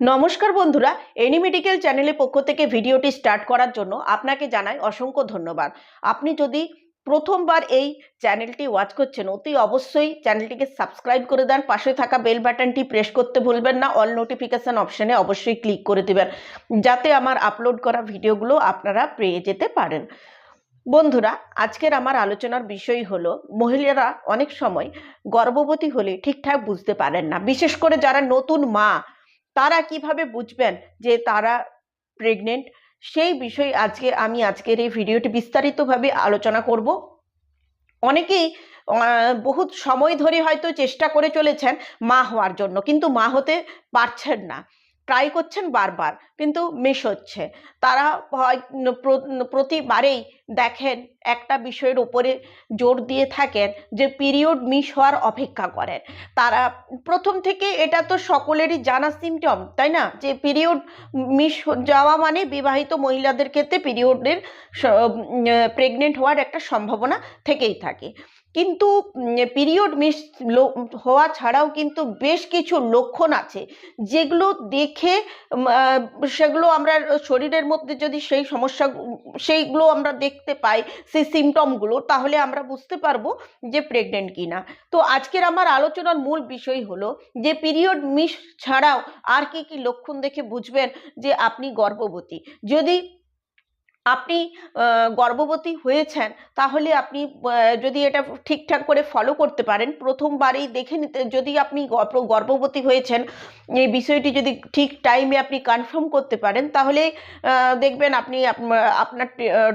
নমস্কার বন্ধুরা any medical চ্যানেলের পক্ষ থেকে ভিডিওটি স্টার্ট করার জন্য আপনাকে জানাই অসংখ্য ধন্যবাদ। আপনি যদি প্রথমবার এই চ্যানেলটি ওয়াচ করছেন, অতি অবশ্যই চ্যানেলটিকে সাবস্ক্রাইব করে দেন, পাশে থাকা বেল বাটনটি প্রেস করতে ভুলবেন না অল নোটিফিকেশন অপশানে অবশ্যই ক্লিক করে দেবেন, যাতে আমার আপলোড করা ভিডিওগুলো আপনারা পেয়ে যেতে পারেন। বন্ধুরা, আজকের আমার আলোচনার বিষয় হলো, মহিলারা অনেক সময় গর্ভবতী হলে ঠিকঠাক বুঝতে পারেন না, বিশেষ করে যারা নতুন মা তারা কীভাবে বুঝবেন যে তারা প্রেগনেন্ট সেই বিষয়ে আজকে আমি আজকের এই ভিডিওটি বিস্তারিতভাবে আলোচনা করব। অনেকেই বহুত সময় ধরে হয়তো চেষ্টা করে চলেছেন মা হওয়ার জন্য, কিন্তু মা হতে পারছেন না। ট্রাই করছেন বারবার, কিন্তু মিস হচ্ছে। তারা হয় প্র- প্রতিবারেই দেখেন একটা বিষয়ের উপরে জোর দিয়ে থাকেন যে পিরিয়ড মিস হওয়ার অপেক্ষা করেন। তারা প্রথম থেকে এটা তো সকলেরই জানা সিমটম তাই না? যে পিরিয়ড মিস যাওয়া মানে বিবাহিত মহিলাদের ক্ষেত্রে পিরিয়ডের প্রেগনেন্ট হওয়ার একটা সম্ভাবনা থেকেই থাকে। কিন্তু পিরিয়ড মিস হওয়া ছাড়াও কিন্তু বেশ কিছু লক্ষণ আছে। যেগুলো দেখে সেগুলো আমরা শরীরের মধ্যে যদি সেই সমস্যা, সেইগুলো আমরা দেখতে পাই, সেই সিমটমগুলো তাহলে আমরা বুঝতে পারব যে প্রেগনেন্ট কিনা। তো আজকের আমার আলোচনার মূল বিষয় হলো যে পিরিয়ড মিস ছাড়াও আর কি কি লক্ষণ দেখে বুঝবেন যে আপনি গর্ভবতী। যদি আপনি গর্ভবতী হয়েছেন, তাহলে আপনি যদি এটা ঠিকঠাক করে ফলো করতে পারেন, প্রথমবারেই দেখে নিতে, যদি আপনি গর্ভ- গর্ভবতী হয়েছেন, এই বিষয়টি যদি ঠিক টাইমে আপনি কনফার্ম করতে পারেন, তাহলে দেখবেন আপনি আপনার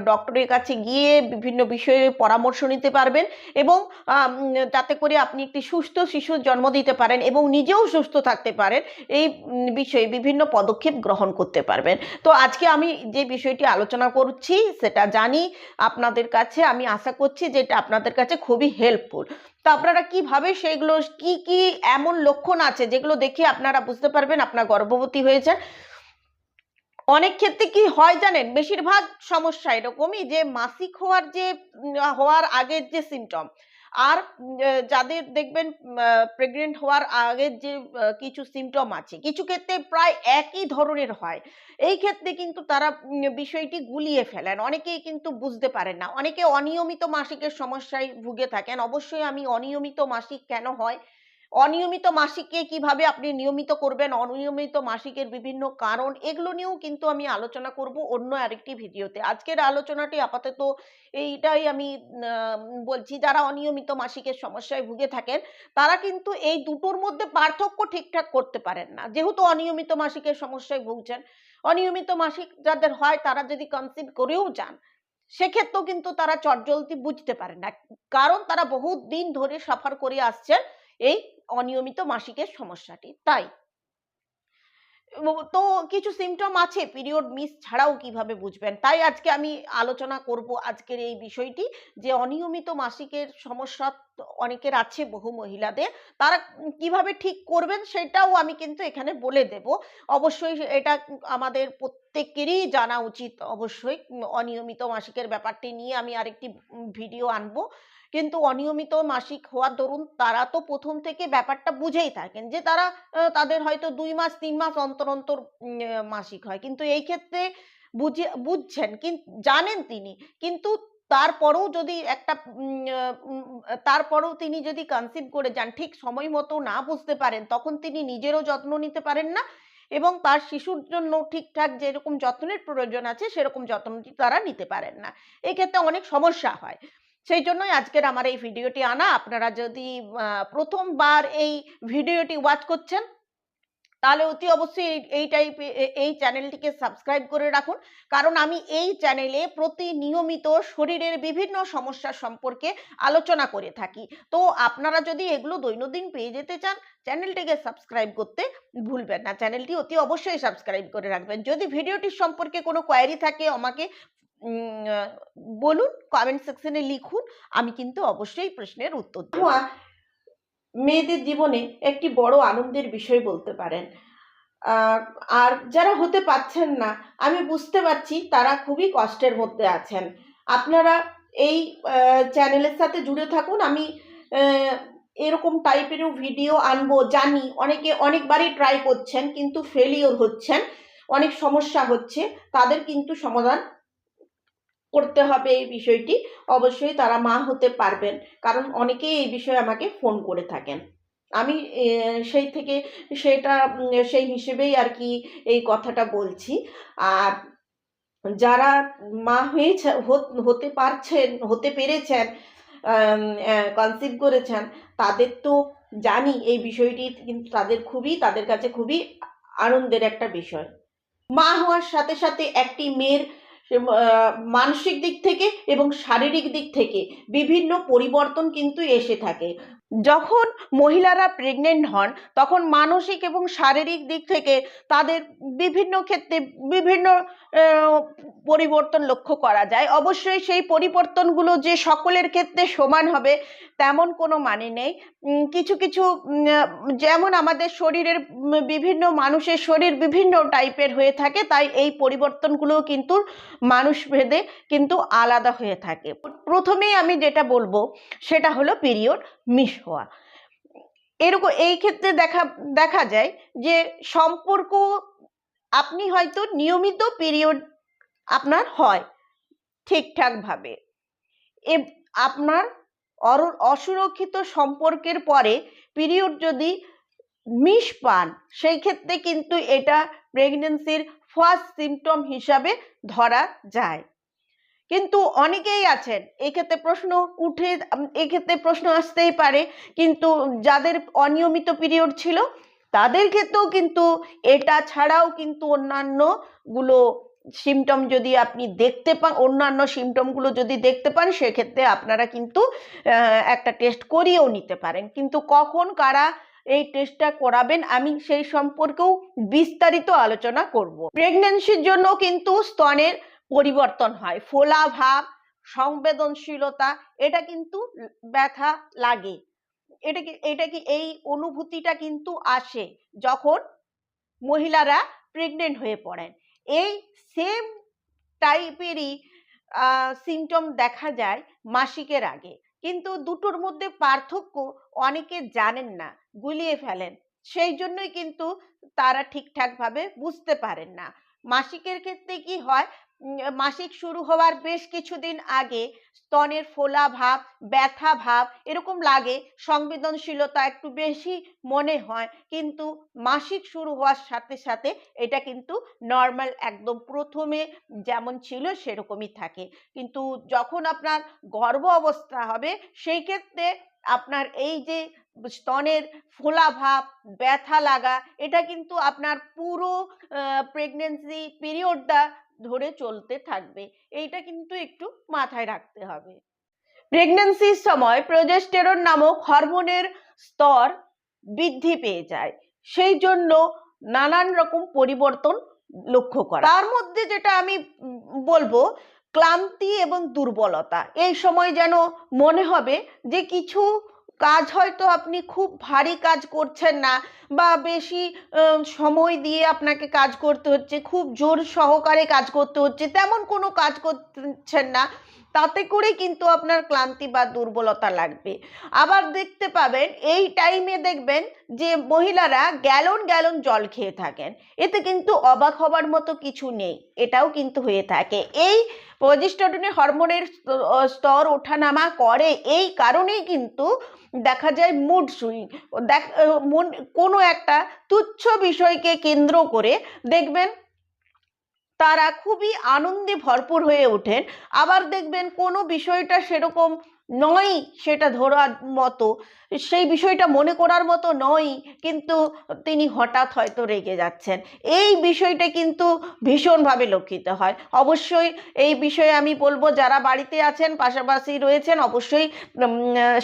ডক্টরের কাছে গিয়ে বিভিন্ন বিষয়ে পরামর্শ নিতে পারবেন এবং তাতে করে আপনি একটি সুস্থ শিশুর জন্ম দিতে পারেন এবং নিজেও সুস্থ থাকতে পারেন, এই বিষয়ে বিভিন্ন পদক্ষেপ গ্রহণ করতে পারবেন। তো আজকে আমি যে বিষয়টি আলোচনা করছি, সেটা জানি, আপনাদের কাছে আমি আশা করছি যে এটা আপনাদের কাছে খুবই হেল্পফুল তো আপনারা কীভাবে সেগুলো, কি কি এমন লক্ষণ আছে যেগুলো দেখে আপনারা বুঝতে পারবেন আপনার গর্ভবতী হয়েছে অনেক ক্ষেত্রে কি হয় জানেন, বেশিরভাগ সমস্যা এরকমই যে মাসিক হওয়ার যে, হওয়ার আগের যে সিমটম আর যাদের দেখবেন প্রেগনেন্ট হওয়ার আগে যে কিছু সিমটম আছে, কিছু ক্ষেত্রে প্রায় একই ধরনের হয়। এই ক্ষেত্রে কিন্তু তারা বিষয়টি গুলিয়ে ফেলেন। অনেকেই কিন্তু বুঝতে পারেন না। অনেকে অনিয়মিত মাসিকের সমস্যায় ভুগে থাকেন। অবশ্যই আমি অনিয়মিত মাসিক কেন হয়? অনিয়মিত মাসিককে কীভাবে আপনি নিয়মিত করবেন, অনিয়মিত মাসিকের বিভিন্ন কারণ, এগুলো নিয়েও কিন্তু আমি আলোচনা করব অন্য আরেকটি ভিডিওতে। আজকের আলোচনাটি আপাতত এইটাই আমি বলছি, যারা অনিয়মিত মাসিকের সমস্যায় ভুগে থাকেন, তারা কিন্তু এই দুটোর মধ্যে পার্থক্য ঠিকঠাক করতে পারেন না। যেহেতু অনিয়মিত মাসিকের সমস্যায় ভুগছেন, অনিয়মিত মাসিক যাদের হয়, তারা যদি কনসিভ করেও যান, সেক্ষেত্রেও কিন্তু তারা চটজলদি বুঝতে পারেন না। কারণ তারা বহুত দিন ধরে সাফার করে আসছেন এই অনিয়মিত মাসিকের সমস্যাটি, তাই। তো কিছু সিমটম আছে পিরিয়ড মিস ছাড়াও কীভাবে বুঝবেন? তাই আজকে আমি আলোচনা করব আজকের এই বিষয়টি, যে অনিয়মিত মাসিকের সমস্যা অনেকের আছে বহু মহিলাদের, তারা কীভাবে ঠিক করবেন সেটাও আমি কিন্তু এখানে বলে দেব। অবশ্যই এটা আমাদের প্রত্যেকেরই জানা উচিত, অবশ্যই। অনিয়মিত মাসিকের ব্যাপারটি নিয়ে আমি আরেকটি ভিডিও আনব। কিন্তু অনিয়মিত মাসিক হওয়ার দরুন তারা তো প্রথম থেকে ব্যাপারটা বুঝেই থাকেন যে তারা তাদের হয়তো দুই মাস, তিন মাস অন্তর অন্তর মাসিক হয়। কিন্তু এই ক্ষেত্রে বুঝে, বুঝছেন জানেন তিনি। কিন্তু তারপরেও যদি একটা তারপরেও তিনি যদি কনসিভ করে যান, ঠিক সময় মতো না বুঝতে পারেন, তখন তিনি নিজেরও যত্ন নিতে পারেন না এবং তার শিশুর জন্য ঠিকঠাক যেরকম যত্নের প্রয়োজন আছে, সেরকম যত্নটি তারা নিতে পারেন না। এক্ষেত্রে অনেক সমস্যা হয়। সেই জন্যই আজকের আমার এই ভিডিওটি আনা। আপনারা যদি প্রথমবার এই ভিডিওটি ওয়াচ করছেন, তাহলে অতি অবশ্যই এই- টাইপ এই চ্যানেলটিকে সাবস্ক্রাইব করে রাখুন। কারণ আমি এই চ্যানেলে প্রতি নিয়মিত শরীরের বিভিন্ন সমস্যা সম্পর্কে আলোচনা করে থাকি। তো আপনারা যদি এগুলো দৈনন্দিন পেয়ে যেতে চান চ্যানেলটিকে সাবস্ক্রাইব করতে ভুলবেন না। চ্যানেলটি অতি অবশ্যই সাবস্ক্রাইব করে রাখবেন। যদি ভিডিওটির সম্পর্কে কোনো কোয়ারি থাকে আমাকে বলুন কমেন্ট সেকশনে লিখুন। আমি কিন্তু অবশ্যই প্রশ্নের উত্তর দেব। মেয়েদের জীবনে একটি বড় আনন্দের বিষয় বলতে পারেন। আর যারা হতে পারছেন না, আমি বুঝতে পারছি তারা খুবই কষ্টের মধ্যে আছেন। আপনারা এই চ্যানেলের সাথে জুড়ে থাকুন। আমি এরকম টাইপেরও ভিডিও আনব, জানি। অনেকে অনেকবারই ট্রাই করছেন, কিন্তু ফেলিওর হচ্ছেন। অনেক সমস্যা হচ্ছে। তাদের কিন্তু সমাধান করতে হবে এই বিষয়টি, অবশ্যই তারা মা হতে পারবেন। কারণ অনেকেই এই বিষয়ে আমাকে ফোন করে থাকেন। আমি সেই থেকে সেটা, সেই হিসেবেই আর কি এই কথাটা বলছি। আর যারা মা হয়েছে, হত- পারছেন, হতে পেরেছেন কনসিভ করেছেন, তাদের তো জানি এই বিষয়টি কিন্তু তাদের খুবই, তাদের কাছে খুবই আনন্দের একটা বিষয়। মা হওয়ার সাথে সাথে একটি মেয়ের মানসিক দিক থেকে এবং শারীরিক দিক থেকে বিভিন্ন পরিবর্তন কিন্তু এসে থাকে। যখন মহিলারা প্রেগনেন্ট হন, তখন মানসিক এবং শারীরিক দিক থেকে তাদের বিভিন্ন ক্ষেত্রে বিভিন্ন পরিবর্তন লক্ষ্য করা যায়। অবশ্যই সেই পরিবর্তনগুলো যে সকলের ক্ষেত্রে সমান হবে, তেমন কোনো মানে নেই। কিছু কিছু যেমন আমাদের শরীরের বিভিন্ন মানুষের শরীর বিভিন্ন টাইপের হয়ে থাকে, তাই এই পরিবর্তনগুলো কিন্তু মানুষ ভেদে কিন্তু আলাদা হয়ে থাকে। প্রথমেই আমি যেটা বলব, সেটা হলো পিরিয়ড মিস হওয়া। এরকম, এই ক্ষেত্রে দেখা দেখা যায় যে সম্পর্ক আপনি হয়তো নিয়মিত পিরিয়ড আপনার হয় ঠিকঠাকভাবে। এ আপনার অসুরক্ষিত সম্পর্কের পরে পিরিয়ড যদি মিস পান, সেই ক্ষেত্রে কিন্তু এটা প্রেগনেন্সির ফার্স্ট সিমটম হিসাবে ধরা যায়। কিন্তু অনেকেই আছেন, এক্ষেত্রে প্রশ্ন উঠে, এক্ষেত্রে প্রশ্ন আসতেই পারে, কিন্তু যাদের অনিয়মিত পিরিয়ড ছিল, তাদের ক্ষেত্রেও কিন্তু এটা ছাড়াও কিন্তু অন্যান্যগুলো সিমটম যদি আপনি দেখতে পান, অন্যান্য সিমটমগুলো যদি দেখতে পান, সেক্ষেত্রে আপনারা কিন্তু একটা টেস্ট করিয়েও নিতে পারেন। কিন্তু কখন, কারা এই টেস্টটা করাবেন, আমি সেই সম্পর্কেও বিস্তারিত আলোচনা করব। প্রেগনেন্সির জন্য কিন্তু স্তনের পরিবর্তন হয়, ফোলা ভাব, সংবেদনশীলতা, এটা কিন্তু ব্যথা লাগে। এটা কি এটা কি এই অনুভূতিটা কিন্তু আসে যখন মহিলারা প্রেগনেন্ট হয়ে পড়েন। এই সেম টাইপেরই সিমটম দেখা যায় মাসিকের আগে। কিন্তু দুটোর মধ্যে পার্থক্য অনেকে জানেন না, গুলিয়ে ফেলেন। সেই জন্যই কিন্তু তারা ঠিকঠাকভাবে বুঝতে পারেন না। মাসিকের ক্ষেত্রে কি হয় মাসিক শুরু হওয়ার বেশ কিছুদিন আগে স্তনের ফোলা ভাব, ব্যথা ভাব এরকম লাগে, সংবেদনশীলতা একটু বেশি মনে হয়। কিন্তু মাসিক শুরু হওয়ার সাথে সাথে এটা কিন্তু নর্মাল একদম প্রথমে যেমন ছিল সেরকমই থাকে। কিন্তু যখন আপনার গর্ভ অবস্থা হবে সেই ক্ষেত্রে আপনার এই যে স্তনের ফোলা ভাব, ব্যথা লাগা, এটা কিন্তু আপনার পুরো প্রেগনেন্সি পিরিয়ডটা ধরে চলতে থাকবে। এইটা কিন্তু একটু মাথায় রাখতে হবে। প্রেগনেন্সির সময় প্রোজেস্টেরন নামক হরমোনের স্তর বৃদ্ধি পেয়ে যায়। সেই জন্য নানান রকম পরিবর্তন লক্ষ্য করা। তার মধ্যে যেটা আমি বলব, ক্লান্তি এবং দুর্বলতা। এই সময় যেন মনে হবে যে কিছু কাজ হয়তো আপনি খুব ভারী কাজ করছেন না বা বেশি সময় দিয়ে আপনাকে কাজ করতে হচ্ছে, খুব জোর সহকারে কাজ করতে হচ্ছে, তেমন কোনো কাজ করছেন না, তাতে করে কিন্তু আপনার ক্লান্তি বা দুর্বলতা লাগবে। আবার দেখতে পাবেন, এই টাইমে দেখবেন যে মহিলারা গ্যালন গ্যালন জল খেয়ে থাকেন, এতে কিন্তু অবাক হবার মতো কিছু নেই, এটাও কিন্তু হয়ে থাকে। এই প্রজেস্টেরনের হরমোনের স্ত- স্তর ওঠানামা করে। এই কারণেই কিন্তু দেখা যায় মুড সুইং দেখ মন, কোনো একটা তুচ্ছ বিষয়কে কেন্দ্র করে দেখবেন তারা খুবই আনন্দে ভরপুর হয়ে ওঠেন। আবার দেখবেন কোনো বিষয়টা সেরকম নয় সেটা ধরার মতো, সেই বিষয়টা মনে করার মতো নয়, কিন্তু তিনি হঠাৎ হয়তো রেগে যাচ্ছেন। এই বিষয়টা কিন্তু ভীষণভাবে লক্ষিত হয়। অবশ্যই এই বিষয়ে আমি বলব, যারা বাড়িতে আছেন, পাশাপাশি রয়েছেন, অবশ্যই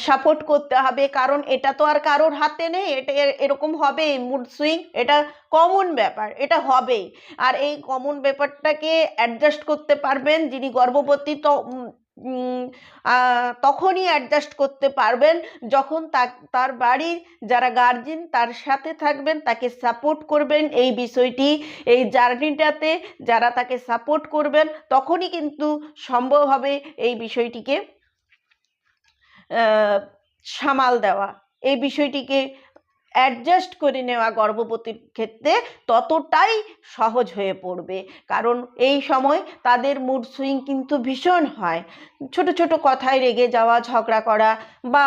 সাপোর্ট করতে হবে, কারণ এটা তো আর কারোর হাতে নেই, এটা এরকম হবে মুড সুইং এটা কমন ব্যাপার, এটা হবেই। আর এই কমন ব্যাপারটাকে অ্যাডজাস্ট করতে পারবেন, যিনি গর্ভবতী, তো তখনই অ্যাডজাস্ট করতে পারবেন যখন তার বাড়ির যারা গার্জিয়ান তার সাথে থাকবেন, তাকে সাপোর্ট করবেন এই বিষয়টি, এই জার্নিটাতে যারা তাকে সাপোর্ট করবেন তখনই কিন্তু সম্ভব হবে এই বিষয়টিকে সামাল দেওয়া। এই বিষয়টিকে অ্যাডজাস্ট করে নেওয়া গর্ভবতীর ক্ষেত্রে ততটাই সহজ হয়ে পড়বে। কারণ এই সময় তাদের মুড সুইং কিন্তু ভীষণ হয়। ছোট ছোট কথায় রেগে যাওয়া, ঝগড়া করা বা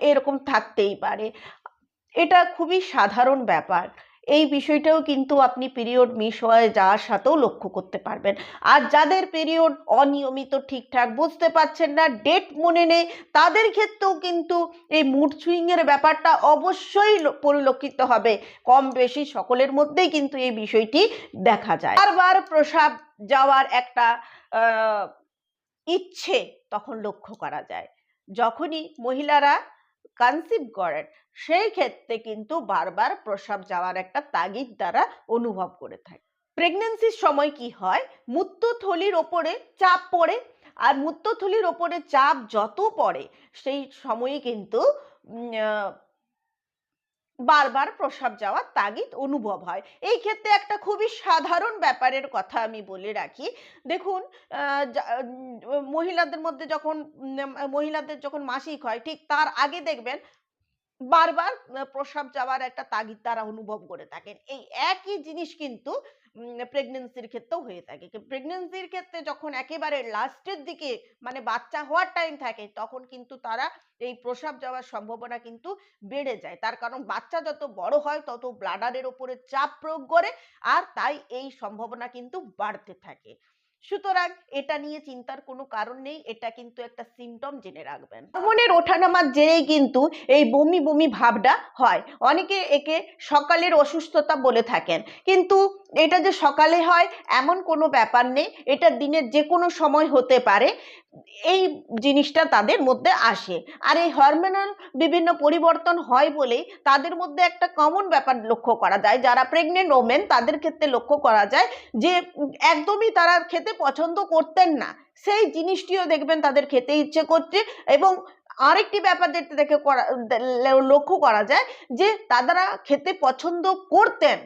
এরকম থাকতেই পারে। এটা খুবই সাধারণ ব্যাপার। এই বিষয়টাও কিন্তু আপনি পিরিয়ড মিস হয়ে যাওয়ার সাথেও লক্ষ্য করতে পারবেন। আর যাদের পিরিয়ড অনিয়মিত ঠিকঠাক বুঝতে পারছেন না ডেট মনে নেই, তাদের ক্ষেত্রেও কিন্তু এই মুড সুইংয়ের ব্যাপারটা অবশ্যই পরিলক্ষিত হবে। কম বেশি সকলের মধ্যেই কিন্তু এই বিষয়টি দেখা যায়। বারবার প্রসাব যাওয়ার একটা ইচ্ছে তখন লক্ষ্য করা যায়। যখনই মহিলারা কনসিভ করেন। সেই ক্ষেত্রে কিন্তু বারবার প্রসাব যাওয়ার একটা তাগিদ দ্বারা অনুভব করে থাকে। প্রেগনেন্সির সময় কি হয়? মূত্রথলির ওপরে চাপ পড়ে। আর মূত্রথলির ওপরে চাপ যত পড়ে, সেই সময়ই কিন্তু বারবার প্রসাব যাওয়ার তাগিদ অনুভব হয়। এই ক্ষেত্রে একটা খুবই সাধারণ ব্যাপারের কথা আমি বলে রাখি। দেখুন মহিলাদের মধ্যে যখন মহিলাদের যখন মাসিক হয়, ঠিক তার আগে দেখবেন বারবার প্রসাব যাওয়ার একটা তাগিদ তারা অনুভব করে থাকেন। এই একই জিনিস কিন্তু প্রেগনেন্সির ক্ষেত্রেও হয়ে থাকে। প্রেগনেন্সির ক্ষেত্রে যখন একেবারে লাস্টের দিকে মানে বাচ্চা হওয়ার টাইম থাকে, তখন কিন্তু তারা এই প্রসাব যাওয়ার সম্ভাবনা কিন্তু বেড়ে যায়। তার কারণ বাচ্চা যত বড় হয়, তত ব্লাডারের ওপরে চাপ প্রয়োগ করে, আর তাই এই সম্ভাবনা কিন্তু বাড়তে থাকে। সুতরাং এটা নিয়ে চিন্তার কোনো কারণ নেই, এটা কিন্তু একটা সিমটম জেনে রাখবেন। হরমোনের ওঠানামার জেরেই কিন্তু এই বমি বমি ভাবটা হয়। অনেকে একে সকালের অসুস্থতা বলে থাকেন। কিন্তু এটা যে সকালে হয়, এমন কোনো ব্যাপার নেই। এটা দিনের যে কোনো সময় হতে পারে। এই জিনিসটা তাদের মধ্যে আসে। আর এই হরমোনাল বিভিন্ন পরিবর্তন হয় বলেই তাদের মধ্যে একটা কমন ব্যাপার লক্ষ্য করা যায়। যারা প্রেগনেন্ট ওমেন তাদের ক্ষেত্রে লক্ষ্য করা যায় যে, একদমই তারা খেতে পছন্দ করতেন না। সেই জিনিসটিও দেখবেন তাদের খেতে ইচ্ছে করছে এবং আরেকটি ব্যাপার যেটা দেখে করা, লক্ষ্য করা যায় যে, তারা খেতে পছন্দ করতেন।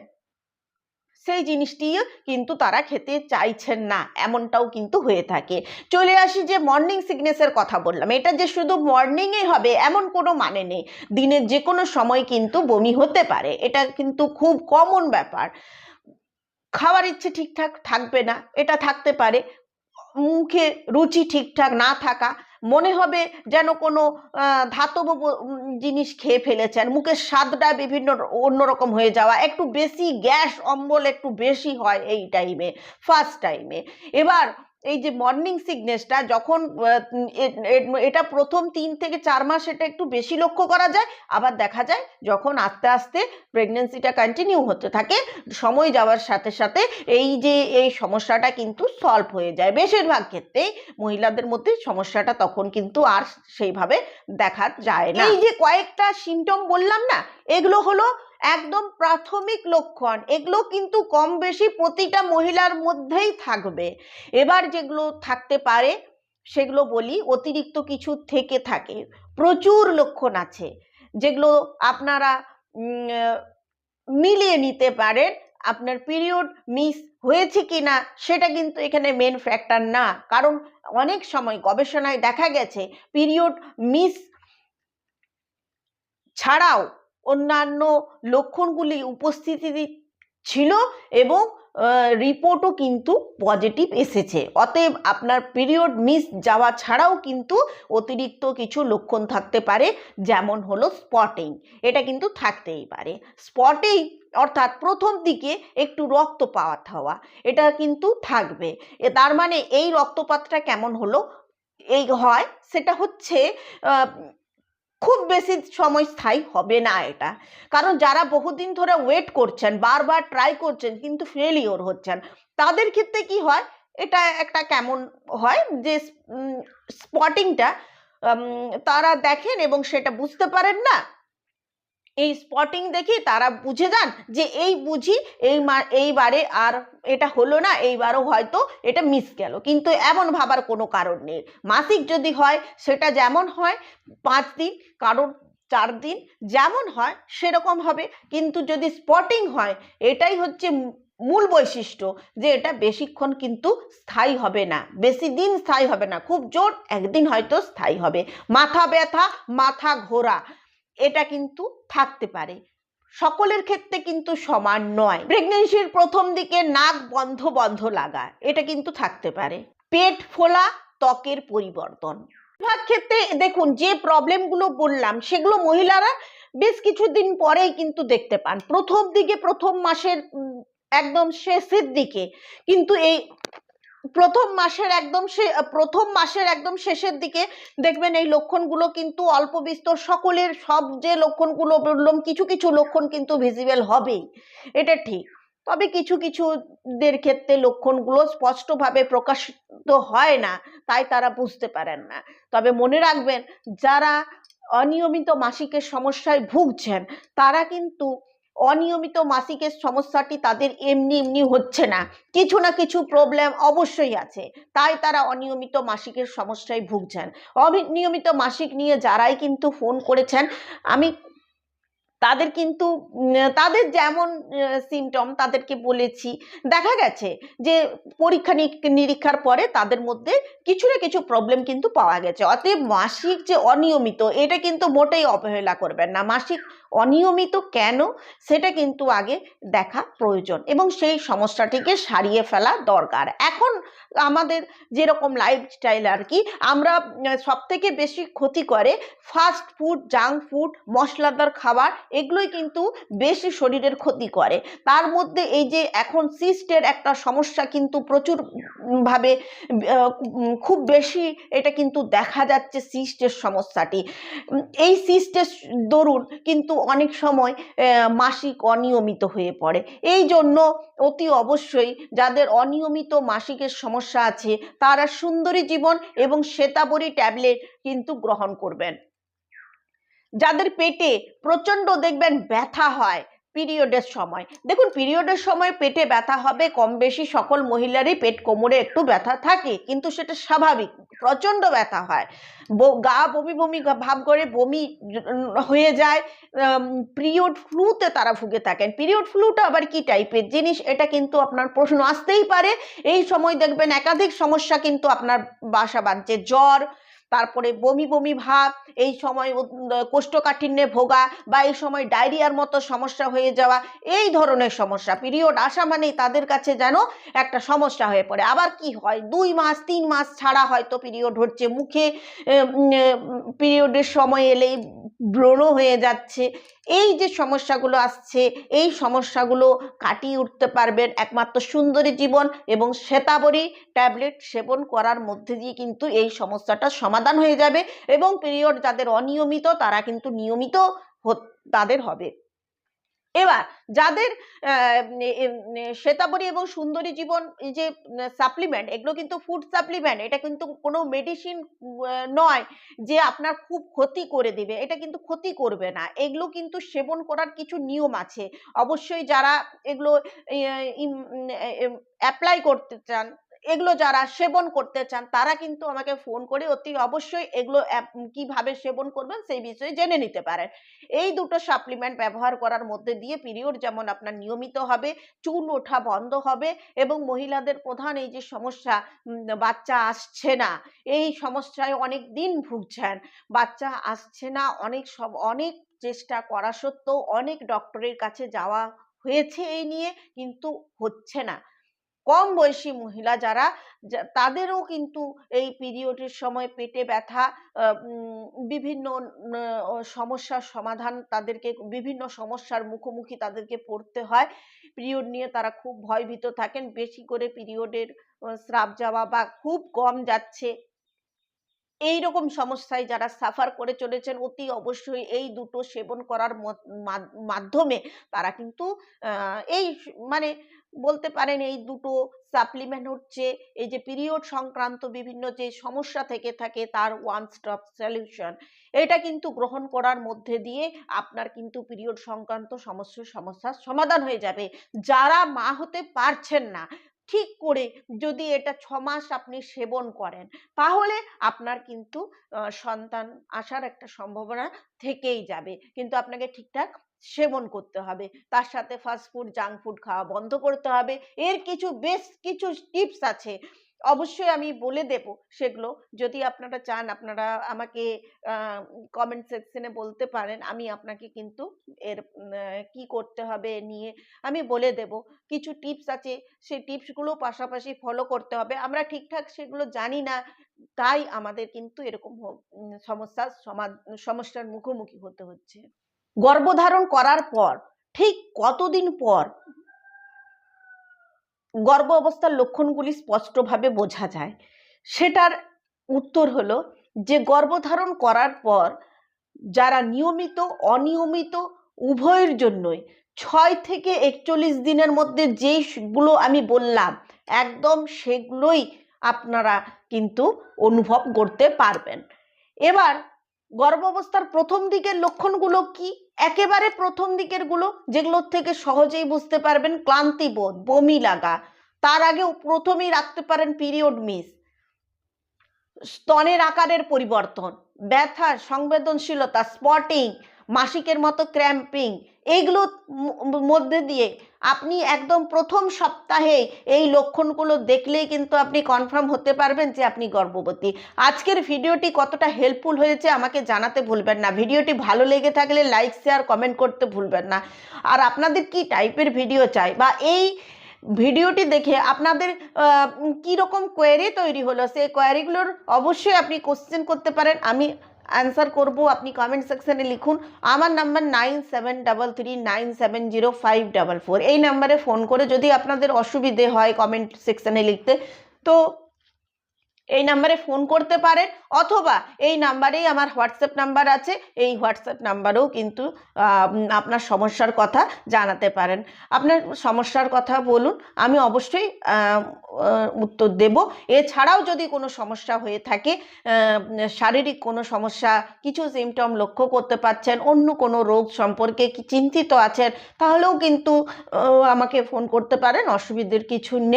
সেই জিনিসটিও কিন্তু তারা খেতে চাইছেন না, এমনটাও কিন্তু হয়ে থাকে। চলে আসি যে মর্নিং সিকনেসের কথা বললাম। এটা যে শুধু মর্নিংয়ে হবে, এমন কোনো মানে নেই। দিনের যে কোনো সময় কিন্তু বমি হতে পারে, এটা কিন্তু খুব কমন ব্যাপার। খাওয়ার ইচ্ছে ঠিকঠাক থাকবে না, এটা থাকতে পারে। মুখে রুচি ঠিকঠাক না থাকা মনে হবে যেন কোনো ধাতব জিনিস খেয়ে ফেলেছেন। মুখের স্বাদটা বিভিন্ন অন্যরকম হয়ে যাওয়া। একটু বেশি গ্যাস, অম্বল একটু বেশি হয় এই টাইমে ফার্স্ট টাইমে এবার এই যে মর্নিং সিকনেসটা যখন এটা প্রথম তিন থেকে চার মাস এটা একটু বেশি লক্ষ্য করা যায়। আবার দেখা যায় যখন আস্তে আস্তে প্রেগনেন্সিটা কন্টিনিউ হতে থাকে সময় যাওয়ার সাথে সাথে এই যে এই সমস্যাটা কিন্তু সলভ হয়ে যায়। বেশিরভাগ ক্ষেত্রেই মহিলাদের মধ্যে সমস্যাটা তখন কিন্তু আর সেইভাবে দেখা যায় না। এই যে কয়েকটা সিমটম বললাম না এগুলো হলো একদম প্রাথমিক লক্ষণ, এগুলো কিন্তু কম বেশি প্রতিটা মহিলার মধ্যেই থাকবে। এবার যেগুলো থাকতে পারে, সেগুলো বলি, অতিরিক্ত কিছু থেকে থাকে। প্রচুর লক্ষণ আছে, যেগুলো আপনারা মিলিয়ে নিতে পারেন। আপনার পিরিয়ড মিস হয়েছে কি না সেটা কিন্তু এখানে মেন ফ্যাক্টর না। কারণ অনেক সময় গবেষণায় দেখা গেছে পিরিয়ড মিস ছাড়াও অন্যান্য লক্ষণগুলি উপস্থিতি ছিল এবং রিপোর্টও কিন্তু পজিটিভ এসেছে। অতএব আপনার পিরিয়ড মিস যাওয়া ছাড়াও কিন্তু অতিরিক্ত কিছু লক্ষণ থাকতে পারে, যেমন হলো স্পটিং এটা কিন্তু থাকতেই পারে। স্পটিং অর্থাৎ প্রথম দিকে একটু রক্তপাত হওয়া, এটা কিন্তু থাকবে। তার মানে এই রক্তপাতটা কেমন হলো? এই হয়, সেটা হচ্ছে খুব বেশি সময় স্থায়ী হবে না এটা। কারণ যারা বহুদিন ধরে ওয়েট করছেন, বারবার ট্রাই করছেন, কিন্তু ফেলিওর হচ্ছেন, তাদের ক্ষেত্রে কি হয়? এটা একটা কেমন হয় যে স্পটিংটা তারা দেখেন এবং সেটা বুঝতে পারেন না। এই স্পটিং দেখি তারা বুঝে যান যে এই বুঝি এই এইবারে আর এটা হলো না এইবারও হয়তো এটা মিস গেল। কিন্তু এমন ভাবার কোনো কারণ নেই। মাসিক যদি হয়, সেটা যেমন হয়, পাঁচ দিন, কারোর চার দিন, যেমন হয়, সেরকম হবে। কিন্তু যদি স্পটিং হয়, এটাই হচ্ছে মূল বৈশিষ্ট্য যে এটা বেশিক্ষণ কিন্তু স্থায়ী হবে না। বেশি দিন স্থায়ী হবে না। খুব জোর একদিন হয়তো স্থায়ী হবে। মাথা ব্যথা, মাথা ঘোরা। এটা কিন্তু থাকতে পারে। সকলের ক্ষেত্রে কিন্তু সমান নয়। প্রেগনেন্সির প্রথম দিকে নাক বন্ধ বন্ধ লাগা, এটা কিন্তু থাকতে পারে। পেট ফোলা, ত্বকের পরিবর্তন। বেশিরভাগ ক্ষেত্রে দেখুন, যে প্রবলেমগুলো বললাম, সেগুলো মহিলারা বেশ কিছুদিন পরেই কিন্তু দেখতে পান। প্রথম দিকে, প্রথম মাসের একদম শেষের দিকে কিন্তু এই প্রথম মাসের একদম প্রথম মাসের একদম শেষের দিকে দেখবেন এই লক্ষণগুলো কিন্তু অল্প বিস্তর সকলের সব যে লক্ষণগুলো বললাম, কিছু কিছু লক্ষণ কিন্তু ভিজিবল হবেই। এটা ঠিক। তবে কিছু কিছুদের ক্ষেত্রে লক্ষণগুলো স্পষ্টভাবে প্রকাশিত হয় না, তাই তারা বুঝতে পারেন না। তবে মনে রাখবেন, যারা অনিয়মিত মাসিকের সমস্যায় ভুগছেন, তারা কিন্তু অনিয়মিত মাসিকের সমস্যাটি তাদের এমনি এমনি হচ্ছে না। কিছু না কিছু প্রবলেম অবশ্যই আছে। তাই তারা অনিয়মিত মাসিকের সমস্যায় ভুগছেন। অনিয়মিত মাসিক নিয়ে যারাই কিন্তু ফোন করেছেন, আমি তাদের কিন্তু তাদের যেমন সিমটম তাদেরকে বলেছি। দেখা গেছে যে পরীক্ষা নিরীক্ষার পরে তাদের মধ্যে কিছু না কিছু প্রবলেম কিন্তু পাওয়া গেছে। অতএব মাসিক যে অনিয়মিত, এটা কিন্তু মোটেই অবহেলা করবেন না। মাসিক অনিয়মিত কেন? সেটা কিন্তু আগে দেখা প্রয়োজন এবং সেই সমস্যাটিকে সারিয়ে ফেলা দরকার। এখন আমাদের যেরকম লাইফস্টাইল আর কি আমরা সব থেকে বেশি ক্ষতি করে ফাস্ট ফুড জাঙ্ক ফুড মশলাদার খাবার, এগুলোই কিন্তু বেশি শরীরের ক্ষতি করে। তার মধ্যে এই যে এখন সিস্টের একটা সমস্যা কিন্তু প্রচুর, উম, ভাবে খুব বেশি এটা কিন্তু দেখা যাচ্ছে সিস্টের সমস্যাটি। এই সিস্টের দরুন কিন্তু অনেক সময় মাসিক অনিয়মিত হয়ে পড়ে। এই জন্য অতি অবশ্যই যাদের অনিয়মিত মাসিকের সমস্যা আছে, তারা সুন্দরী জীবন এবং শ্বেতাবরী ট্যাবলেট কিন্তু গ্রহণ করবেন। যাদের পেটে প্রচণ্ড দেখবেন ব্যথা হয় পিরিয়ডের সময়। দেখুন, পিরিয়ডের সময় পেটে ব্যথা হবে, কম বেশি সকল মহিলারই পেট কোমরে একটু ব্যথা থাকে, কিন্তু সেটা স্বাভাবিক, প্রচণ্ড ব্যথা হয়। গা বমি বমি ভাব করে বমি হয়ে যায় পিরিয়ড ফ্লুতে তারা ভুগে থাকেন। পিরিয়ড ফ্লুটা আবার কি টাইপের জিনিস? এটা কিন্তু আপনার প্রশ্ন আসতেই পারে। এই সময় দেখবেন একাধিক সমস্যা কিন্তু আপনার বাসা বাঁধছে। জ্বর তারপরে বমি বমি ভাব, এই সময় কোষ্ঠকাঠিন্যে ভোগা বা এই সময় ডায়রিয়ার মতো সমস্যা হয়ে যাওয়া, এই ধরনের সমস্যা। পিরিয়ড আসা মানেই তাদের কাছে যেন একটা সমস্যা হয়ে পড়ে। আবার কি হয়? দুই মাস, তিন মাস ছাড়া হয়তো পিরিয়ড হচ্ছে। মুখে পিরিয়ডের সময় এলেই ব্রণ হয়ে যাচ্ছে। এই যে সমস্যাগুলো আসছে, এই সমস্যাগুলো কাটিয়ে উঠতে পারবেন একমাত্র সুন্দরী জীবন এবং শ্বেতাবরী ট্যাবলেট সেবন করার মধ্যে দিয়ে কিন্তু এই সমস্যাটা সমাধান হয়ে যাবে এবং পিরিয়ড যাদের অনিয়মিত তারা কিন্তু নিয়মিত তাদের হবে। এবার যাদের শ্বেতাবরী এবং সুন্দরী জীবন যে সাপ্লিমেন্ট এগুলো কিন্তু ফুড সাপ্লিমেন্ট এটা কিন্তু কোনো মেডিসিন নয় যে আপনার খুব ক্ষতি করে দিবে, এটা কিন্তু ক্ষতি করবে না। এগুলো কিন্তু সেবন করার কিছু নিয়ম আছে। অবশ্যই যারা এগুলো অ্যাপ্লাই করতে চান এগুলো যারা সেবন করতে চান, তারা কিন্তু আমাকে ফোন করে অতি অবশ্যই এগুলো কীভাবে সেবন করবেন সেই বিষয়ে জেনে নিতে পারেন। এই দুটো সাপ্লিমেন্ট ব্যবহার করার মধ্যে দিয়ে পিরিয়ড যেমন আপনার নিয়মিত হবে, চুল ওঠা বন্ধ হবে এবং মহিলাদের প্রধান এই যে সমস্যা বাচ্চা আসছে না, এই সমস্যায় অনেক দিন ভুগছেন, বাচ্চা আসছে না, অনেক সব, অনেক চেষ্টা করা সত্ত্বেও অনেক ডক্টরের কাছে যাওয়া হয়েছে এই নিয়ে, কিন্তু হচ্ছে না। কম বয়সী মহিলা যারা তাদেরও কিন্তু এই পিরিয়ডের সময় পেটে ব্যথা বিভিন্ন সমস্যার সমাধান তাদেরকে, বিভিন্ন সমস্যার মুখোমুখি তাদেরকে পড়তে হয়। পিরিয়ড নিয়ে তারা খুব ভয়ভীত থাকেন। বেশি করে পিরিয়ডের স্রাব যাওয়া বা খুব কম যাচ্ছে। এই রকম সমস্যায় যারা সাফার করে চলেছেন, অতি অবশ্যই এই দুটো সেবন করার মাধ্যমে তারা কিন্তু এই মানে বলতে পারেন এই দুটো সাপ্লিমেন্ট হচ্ছে, এই যে পিরিয়ড সংক্রান্ত বিভিন্ন যে সমস্যা থেকে থাকে তার ওয়ান স্টপ সলিউশন এটা কিন্তু গ্রহণ করার মধ্যে দিয়ে আপনার কিন্তু পিরিয়ড সংক্রান্ত সমস্যা, সমস্যার সমাধান হয়ে যাবে। যারা মা হতে পারছেন না ঠিক করে যদি এটা ছমাস মাস আপনি সেবন করেন, তাহলে আপনার কিন্তু সন্তান আসার একটা সম্ভাবনা থেকেই যাবে। কিন্তু আপনাকে ঠিকঠাক সেবন করতে হবে। তার সাথে ফাস্ট ফুড জাঙ্ক ফুড খাওয়া বন্ধ করতে হবে। এর কিছু বেশ কিছু টিপস আছে। অবশ্যই আমি বলে দেব সেগুলো। যদি আপনারা চান, আপনারা আমাকে কমেন্ট সেকশনে বলতে পারেন, আমি আপনাকে কিন্তু এর কি করতে হবে নিয়ে আমি বলে দেব। কিছু টিপস আছে, সেই টিপসগুলো পাশাপাশি ফলো করতে হবে। আমরা ঠিকঠাক সেগুলো জানি না, তাই আমাদের কিন্তু এরকম সমস্যার সমস্যার মুখোমুখি হতে হচ্ছে। গর্ভধারণ করার পর, ঠিক কতদিন পর গর্ভ অবস্থার লক্ষণগুলি স্পষ্টভাবে বোঝা যায়। সেটার উত্তর হলো যে গর্ভধারণ করার পর যারা নিয়মিত, অনিয়মিত উভয়ের জন্যই ছয় থেকে একচল্লিশ দিনের মধ্যে যেইগুলো আমি বললাম, একদম সেগুলোই আপনারা কিন্তু অনুভব করতে পারবেন। এবার গর্ভাবস্থার প্রথম দিকের লক্ষণগুলো কি? একেবারে প্রথম দিকেরগুলো যেগুলোর থেকে সহজেই বুঝতে পারবেন ক্লান্তিবোধ বমি লাগা। তার আগে প্রথমেই রাখতে পারেন পিরিয়ড মিস। স্তনের আকারের পরিবর্তন, ব্যথা, সংবেদনশীলতা, স্পটিং মাসিকের মতো ক্র্যাম্পিং। এইগুলোর মধ্যে দিয়ে আপনি একদম প্রথম সপ্তাহে এই লক্ষণগুলো দেখলেই কিন্তু আপনি কনফার্ম হতে পারবেন যে আপনি গর্ভবতী। আজকের ভিডিওটি কতটা হেল্পফুল হয়েছে আমাকে জানাতে ভুলবেন না। ভিডিওটি ভালো লেগে থাকলে লাইক শেয়ার কমেন্ট করতে ভুলবেন না। আর আপনাদের কি টাইপের ভিডিও চাই? বা এই ভিডিওটি দেখে আপনাদের কি রকম কোয়েরি তৈরি হলো? সেই কোয়ারিগুলোর অবশ্যই আপনি কোশ্চেন করতে পারেন। আমি অ্যান্সার করব, আপনি কমেন্ট সেকশানে লিখুন। আমার number nine seven double three nine seven zero five double four এই নাম্বারে ফোন করে যদি আপনাদের অসুবিধে হয় কমেন্ট সেকশানে লিখতে, তো এই নাম্বারে ফোন করতে পারেন অথবা এই নাম্বারেই আমার হোয়াটসঅ্যাপ নাম্বার আছে। এই হোয়াটসঅ্যাপ নাম্বারেও কিন্তু আপনার সমস্যার কথা জানাতে পারেন। আপনার সমস্যার কথা বলুন, আমি অবশ্যই উত্তর দেব। এছাড়াও যদি কোনো সমস্যা হয়ে থাকে শারীরিক কোনো সমস্যা, কিছু সিমটম লক্ষ্য করতে পারছেন, অন্য কোনো রোগ সম্পর্কে কি চিন্তিত আছেন, তাহলেও কিন্তু আমাকে ফোন করতে পারেন, অসুবিধের কিছু নেই।